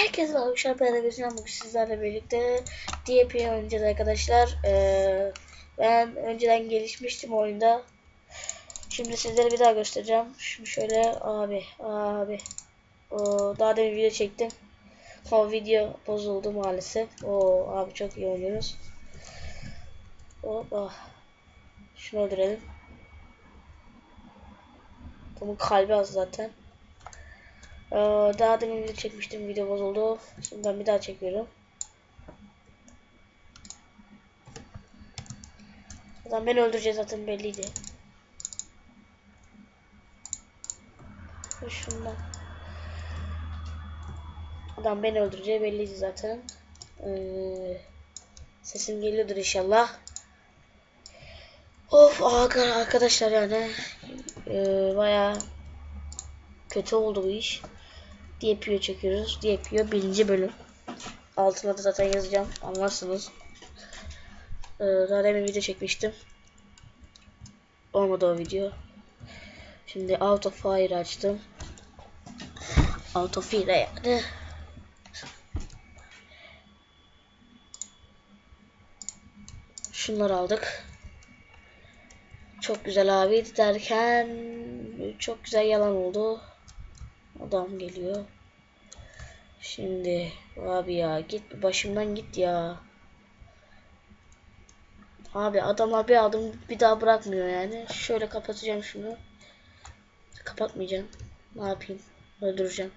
Herkese arkadaşlar. Ben Ebesin bugün sizlerle birlikte DP oynayacağız arkadaşlar. Ee, ben önceden gelişmiştim oyunda. Şimdi sizlere bir daha göstereceğim. Şimdi şöyle abi abi. O, daha demin video çektim. O video bozuldu maalesef. O abi çok iyi oynuyoruz. Hoppa. Şunu öldürelim. Bunun kalbi az zaten. Ee, daha demin video çekmiştim video bozuldu. Şimdi ben bir daha çekiyorum. Adam beni öldürecek zaten belliydi. Şundan. Adam beni öldüreceği belliydi zaten. Ee, sesim geliyordur inşallah. Of arkadaşlar yani e, bayağı kötü oldu bu iş. DPO çekiyoruz. DPO birinci bölüm. Altına da zaten yazacağım. Anlarsınız. Ee, daha demin video çekmiştim. Olmadı o video. Şimdi Out of Fire açtım. Out of Fire yani. Şunları aldık. Çok güzel abi derken çok güzel yalan oldu. Adam geliyor. Şimdi abi ya git başımdan git ya. Abi adamlar bir adım bir daha bırakmıyor yani. Şöyle kapatacağım şunu. Kapatmayacağım. Ne yapayım? Öldüreceğim.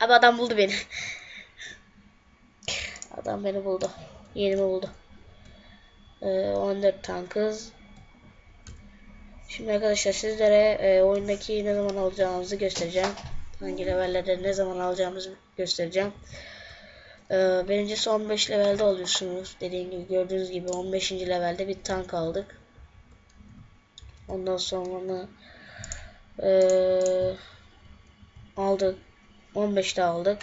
Abi adam buldu beni. adam beni buldu. Yerimi buldu. Ee, 14 tankız. Şimdi arkadaşlar sizlere e, oyundaki ne zaman alacağımızı göstereceğim. Hangi levellerde ne zaman alacağımızı göstereceğim. E, birincisi 15 levelde oluyorsunuz. Dediğim gibi gördüğünüz gibi 15. levelde bir tank aldık. Ondan sonra e, aldık. 15'te aldık.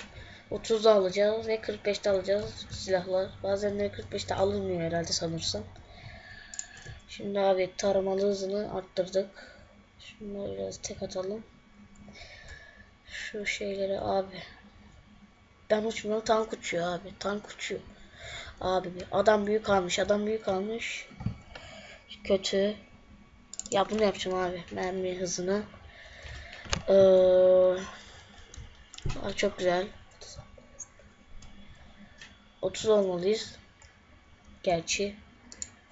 30'da alacağız ve 45'te alacağız silahlar. Bazen de 45'te alınmıyor herhalde sanırsam. Şimdi abi taramalı hızını arttırdık. Şunları biraz tek atalım. Şu şeyleri abi. Ben uçmuyorum tank uçuyor abi. Tank uçuyor. Abi adam büyük almış. Adam büyük almış. Kötü. Ya bunu yapacağım abi. Mermi hızını. Ee, çok güzel. 30 olmalıyız. Gerçi.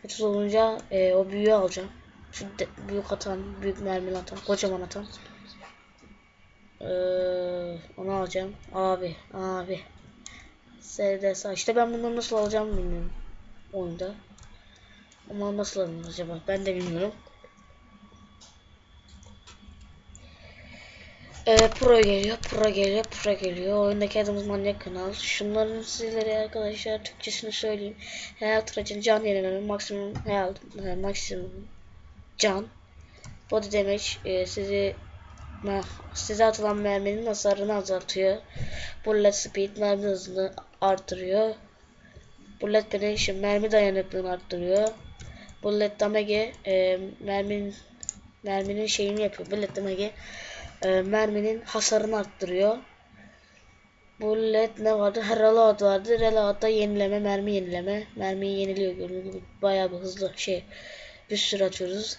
30 olunca e, o büyüğü alacağım. Şu büyük atan, büyük mermili atan, kocaman atan. Ee, onu alacağım. Abi, abi. SDS. İşte ben bunları nasıl alacağım bilmiyorum. Oyunda. Ama nasıl alınır acaba? Ben de bilmiyorum. Ee, pro geliyor, pro geliyor, pro geliyor. Oyundaki adımız manyak kanal. Şunların sizlere arkadaşlar Türkçesini söyleyeyim. Hayat aracın can yenileme, maksimum hayat, e, maksimum can. Body damage e, sizi me, size atılan merminin hasarını azaltıyor. Bullet speed mermi hızını artırıyor. Bullet penetration mermi dayanıklılığını arttırıyor. Bullet damage e, merminin merminin şeyini yapıyor. Bullet damage e, merminin hasarını arttırıyor. Bullet ne vardı? Reload vardı. Reload'da yenileme, mermi yenileme. Mermiyi yeniliyor gördüğünüz gibi. Bayağı bir hızlı şey. Bir sürü atıyoruz.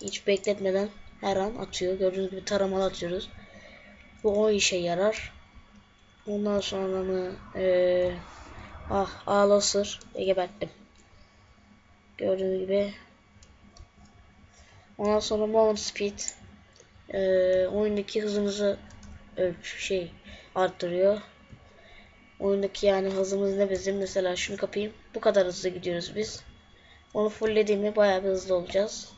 Hiç bekletmeden her an atıyor. Gördüğünüz gibi taramalı atıyoruz. Bu o işe yarar. Ondan sonra mı ee, ah ağlasır ve geberttim. Gördüğünüz gibi. Ondan sonra moment speed e, oyundaki hızımızı ölç şey arttırıyor. Oyundaki yani hızımız ne bizim mesela şunu kapayım. Bu kadar hızlı gidiyoruz biz. Onu fulllediğimde bayağı bir hızlı olacağız.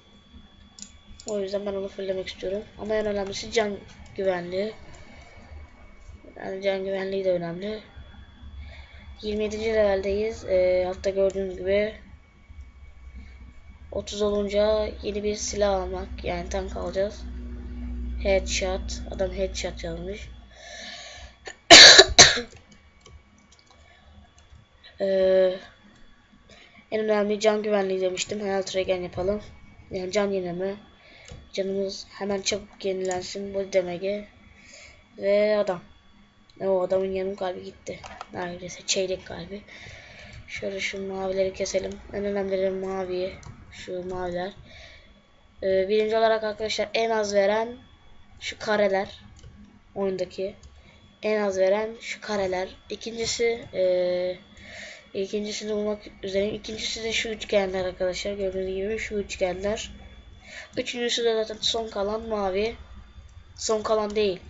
O yüzden ben onu fulllemek istiyorum. Ama en önemlisi can güvenliği. Yani can güvenliği de önemli. 27. leveldeyiz. E, altta gördüğünüz gibi 30 olunca yeni bir silah almak yani tank alacağız. Headshot. Adam headshot yazmış. ee, en önemli can güvenliği demiştim. Health regen yapalım. Yani can yenileme. Canımız hemen çabuk yenilensin. Bu demege. Ve adam. O adamın yarım kalbi gitti. Neredeyse çeyrek kalbi. Şöyle şu mavileri keselim. En önemlileri mavi. Şu maviler. Ee, birinci olarak arkadaşlar en az veren şu kareler. Oyundaki. En az veren şu kareler. İkincisi ee, ikincisini bulmak üzere. İkincisi de şu üçgenler arkadaşlar. Gördüğünüz gibi şu üçgenler. Üçüncüsü de zaten son kalan mavi. Son kalan değil.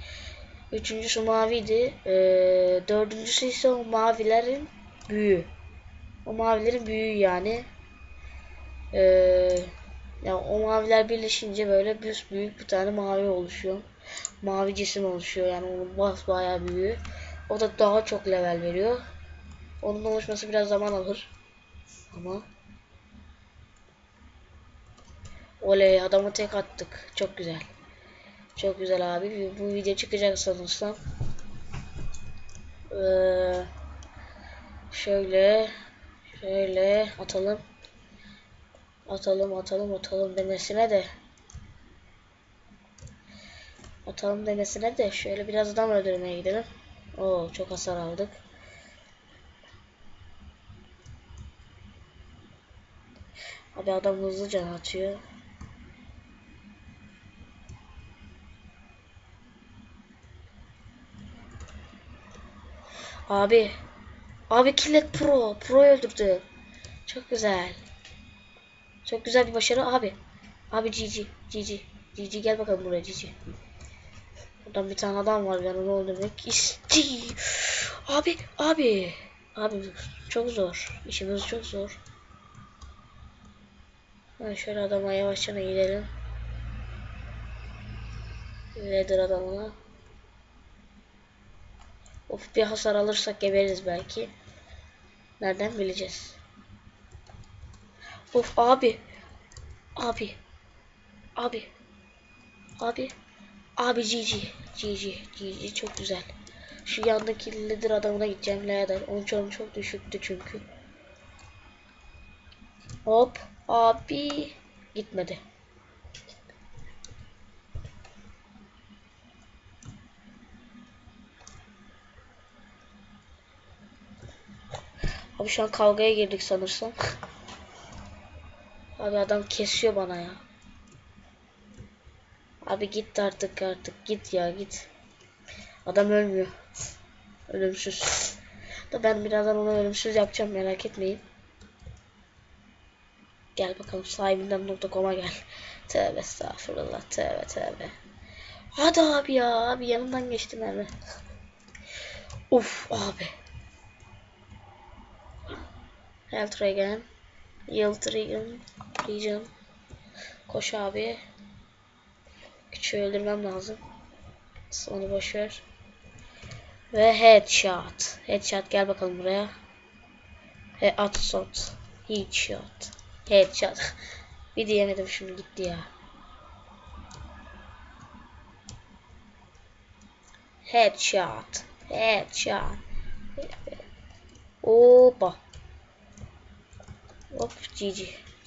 Üçüncüsü maviydi. Ee, dördüncüsü ise o mavilerin büyüğü. O mavilerin büyüğü yani. Ee, ya o maviler birleşince böyle bir büyük bir tane mavi oluşuyor. Mavi cisim oluşuyor yani onun bas bayağı büyüğü. O da daha çok level veriyor. Onun oluşması biraz zaman alır. Ama Oley adamı tek attık. Çok güzel. Çok güzel abi. Bu video çıkacak sanırsam. Ee, şöyle şöyle atalım. Atalım atalım atalım demesine de. Atalım demesine de şöyle biraz adam öldürmeye gidelim. Oo çok hasar aldık. Abi adam hızlı atıyor. Abi. Abi Killet Pro. Pro öldürdü. Çok güzel. Çok güzel bir başarı abi. Abi GG. GG. GG gel bakalım buraya GG. Buradan bir tane adam var ben onu öldürmek istiyorum. Abi abi. Abi çok zor. İşimiz çok zor. Ben şöyle adama yavaşça gidelim. Nedir adamına? Of bir hasar alırsak geberiz belki. Nereden bileceğiz? Of abi. Abi. Abi. Abi. Abi GG. GG. GG çok güzel. Şu yandaki leader adamına gideceğim Leader. Onun çoğum çok düşüktü çünkü. Hop. Abi. Gitmedi. Abi şu an kavgaya girdik sanırsam. Abi adam kesiyor bana ya. Abi git artık artık git ya git. Adam ölmüyor. Ölümsüz. Da ben birazdan onu ölümsüz yapacağım merak etmeyin. Gel bakalım sahibinden.com'a gel. Tövbe estağfurullah tövbe tövbe. Hadi abi ya abi yanımdan geçtim hemen. Uf abi. Health Regen. Yield Regen. Regen. Koş abi. Küçüğü öldürmem lazım. Onu boşver. Ve headshot. Headshot gel bakalım buraya. He at shot. Headshot. Headshot. Bir diyemedim şimdi gitti ya. Headshot. Headshot. Opa. Hop GG.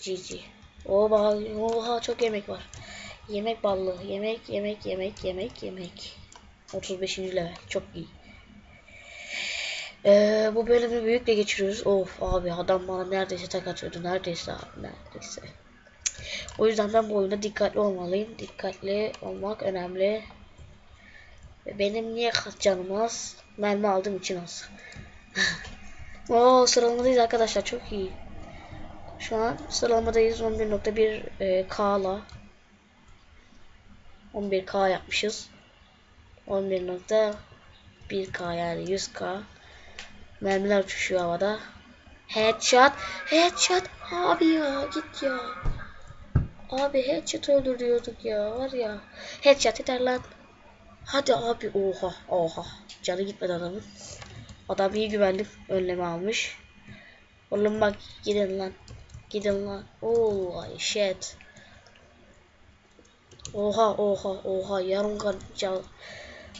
GG. Oha, oha çok yemek var. Yemek ballı. Yemek, yemek, yemek, yemek, yemek. 35. level. Çok iyi. Ee, bu bölümü büyükle geçiriyoruz. Of abi adam bana neredeyse tak atıyordu. Neredeyse abi neredeyse. O yüzden ben bu oyunda dikkatli olmalıyım. Dikkatli olmak önemli. Benim niye canım az? Mermi aldığım için az. Oo sıralamadayız arkadaşlar çok iyi. Şu an sıralamadayız 11.1 e, K'la. 11K yapmışız. 11.1K yani 100K. Mermiler uçuşuyor havada. Headshot. Headshot. Abi ya git ya. Abi headshot öldürüyorduk ya var ya. Headshot eder lan. Hadi abi oha oha. Canı gitmedi adamın. Adam iyi güvenlik önlemi almış. Oğlum bak gidin lan. Gidin lan. Oh shit. Oha oha oha yarım can.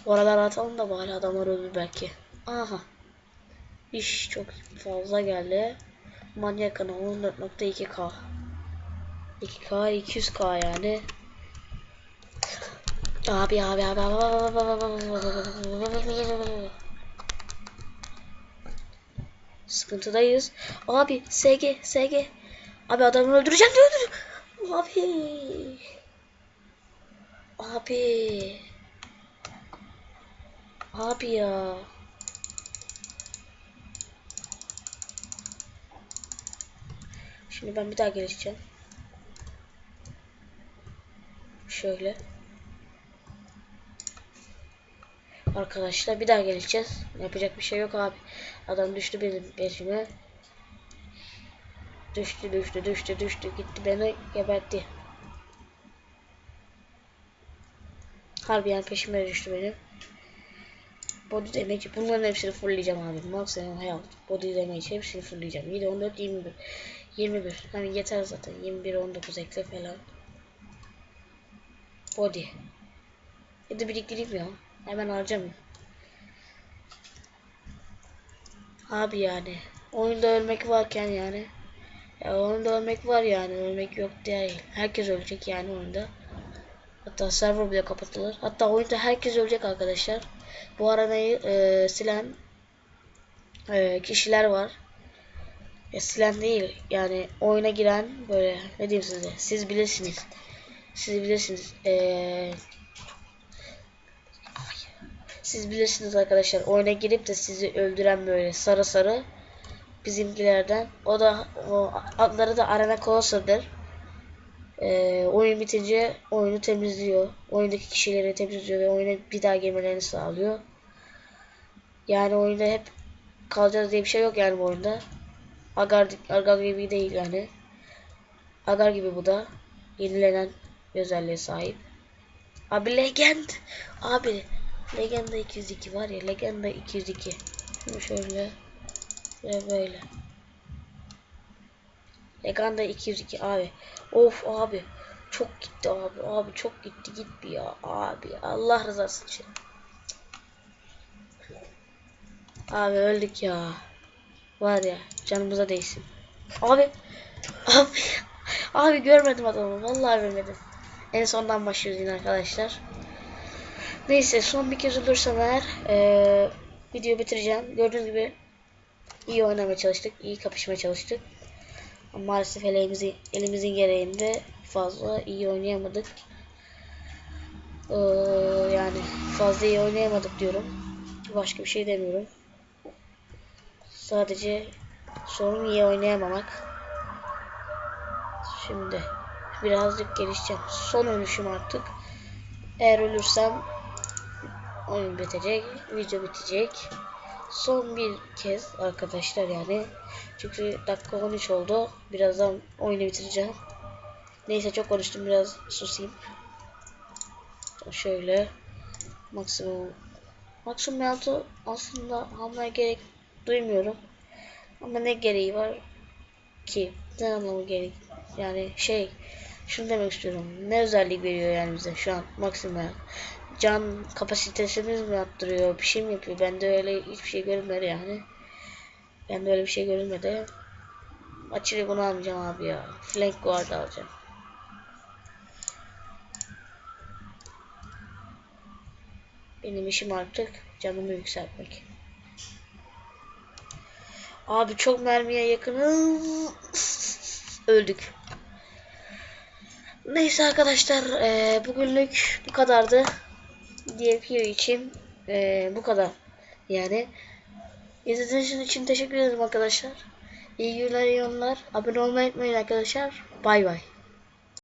Oralara atalım da bari adamlar ölür belki. Aha. İş çok fazla geldi. Manyak ana 14.2k. 2k 200k yani. Abi abi abi abi Sıkıntıdayız. Abi SG SG. Abi adamı öldüreceğim öldür- Abi. Abi. Abi ya. Şimdi ben bir daha gelişeceğim. Şöyle. Arkadaşlar bir daha geleceğiz. Yapacak bir şey yok abi. Adam düştü benim peşime. Düştü düştü düştü düştü gitti beni gebertti. Harbi yani peşime düştü benim. Body damage bunların hepsini fullleyeceğim abi. Maximum health, body damage hepsini fullleyeceğim. 7 14 21. 21. Hani yeter zaten. 21 19 ekle falan. Body. Ya da biriktireyim ya. Hemen harcamıyorum. Abi yani. Oyunda ölmek varken yani. Ya oyunda ölmek var yani. Ölmek yok değil. Herkes ölecek yani oyunda. Hatta server bile kapatılır. Hatta oyunda herkes ölecek arkadaşlar. Bu aranayı e, silen e, kişiler var. E, silen değil. Yani oyuna giren böyle ne diyeyim size. Siz bilirsiniz. Siz bilirsiniz. E, siz bilirsiniz arkadaşlar. Oyuna girip de sizi öldüren böyle sarı sarı bizimkilerden. O da o adları da Arena Colossus'dır. Ee, oyun bitince oyunu temizliyor. Oyundaki kişileri temizliyor ve oyuna bir daha girmelerini sağlıyor. Yani oyunda hep kalacağız diye bir şey yok yani bu oyunda. Agar, Agar gibi değil yani. Agar gibi bu da. Yenilenen özelliğe sahip. Abi Legend. Abi Legenda 202 var ya Legenda 202. Şunu şöyle ve böyle. Legenda 202 abi. Of abi. Çok gitti abi. Abi çok gitti git bir ya. Abi Allah rızası için. Abi öldük ya. Var ya canımıza değsin. Abi. Abi. Abi görmedim adamı. Vallahi görmedim. En sondan başlıyoruz yine arkadaşlar. Neyse son bir kez olursam eğer ee, video bitireceğim. Gördüğünüz gibi iyi oynamaya çalıştık. iyi kapışmaya çalıştık. Ama maalesef elimizin, elimizin gereğinde fazla iyi oynayamadık. Ee, yani fazla iyi oynayamadık diyorum. Başka bir şey demiyorum. Sadece sorun iyi oynayamamak. Şimdi birazcık gelişeceğim. Son ölüşüm artık. Eğer ölürsem oyun bitecek, video bitecek. Son bir kez arkadaşlar yani. Çünkü dakika 13 oldu. Birazdan oyunu bitireceğim. Neyse çok konuştum biraz susayım. Şöyle maksimum maksimum altı aslında almaya gerek duymuyorum. Ama ne gereği var ki? Ne anlamı gerek? Yani şey şunu demek istiyorum. Ne özellik veriyor yani bize şu an maksimum can kapasitesimiz mi arttırıyor? Bir şey mi yapıyor? Bende öyle hiçbir şey görünmedi yani. Bende öyle bir şey görünmedi. Açıyla bunu almayacağım abi ya. Flank guard alacağım. Benim işim artık canımı yükseltmek. Abi çok mermiye yakınız. Öldük. Neyse arkadaşlar e, bugünlük bu kadardı. Video için e, bu kadar. Yani izlediğiniz için teşekkür ederim arkadaşlar. İyi günler, iyi yollar. Abone olmayı unutmayın arkadaşlar. Bay bay.